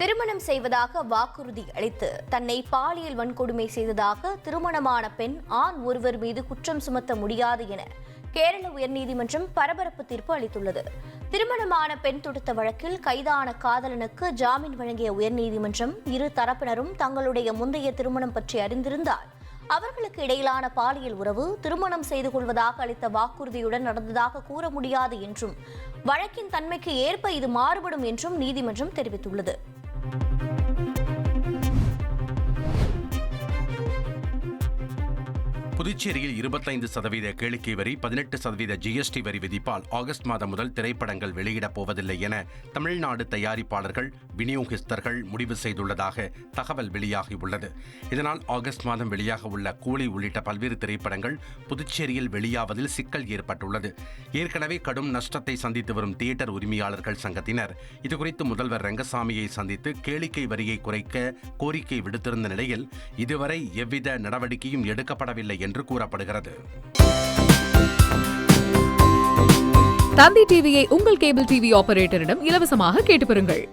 திருமணம் செய்வதாக வாக்குறுதி அளித்து தன்னை பாலியல் வன்கொடுமை செய்ததாக திருமணமான பெண் ஆண் ஒருவர் மீது குற்றம் சுமத்த முடியாது என கேரள உயர்நீதிமன்றம் பரபரப்பு தீர்ப்பு அளித்துள்ளது. திருமணமான பெண் தொடுத்த வழக்கில் கைதான காதலனுக்கு ஜாமீன் வழங்கிய உயர்நீதிமன்றம் இரு தரப்பினரும் தங்களுடைய முந்தைய திருமணம் பற்றி அறிந்திருந்தால் அவர்களுக்கு இடையிலான பாலியல் உறவு திருமணம் செய்து கொள்வதாக அளித்த வாக்குறுதியுடன் நடந்ததாக கூற முடியாது என்றும் வழக்கின் தன்மைக்கு ஏற்ப இது மாறுபடும் என்றும் நீதிமன்றம் தெரிவித்துள்ளது. புதுச்சேரியில் இருபத்தைந்து சதவீத கேளிக்கை வரி பதினெட்டு சதவீத ஜிஎஸ்டி வரி விதிப்பால் ஆகஸ்ட் மாதம் முதல் திரைப்படங்கள் வெளியிடப் போவதில்லை என தமிழ்நாடு தயாரிப்பாளர்கள் விநியோகஸ்தர்கள் முடிவு செய்துள்ளதாக தகவல் வெளியாகியுள்ளது. இதனால் ஆகஸ்ட் மாதம் வெளியாக உள்ள கூலி உள்ளிட்ட பல்வேறு திரைப்படங்கள் புதுச்சேரியில் வெளியாவதில் சிக்கல் ஏற்பட்டுள்ளது. ஏற்கனவே கடும் நஷ்டத்தை சந்தித்து வரும் தியேட்டர் உரிமையாளர்கள் சங்கத்தினர் இதுகுறித்து முதல்வர் ரங்கசாமியை சந்தித்து கேளிக்கை வரியை குறைக்க கோரிக்கை விடுத்திருந்த நிலையில் இதுவரை எவ்வித நடவடிக்கையும் எடுக்கப்படவில்லை என்று கூறப்படுகிறது. தந்தி டிவியை உங்கள் கேபிள் டிவி ஆபரேட்டரிடம் இலவசமாக கேட்டு பெறுங்கள்.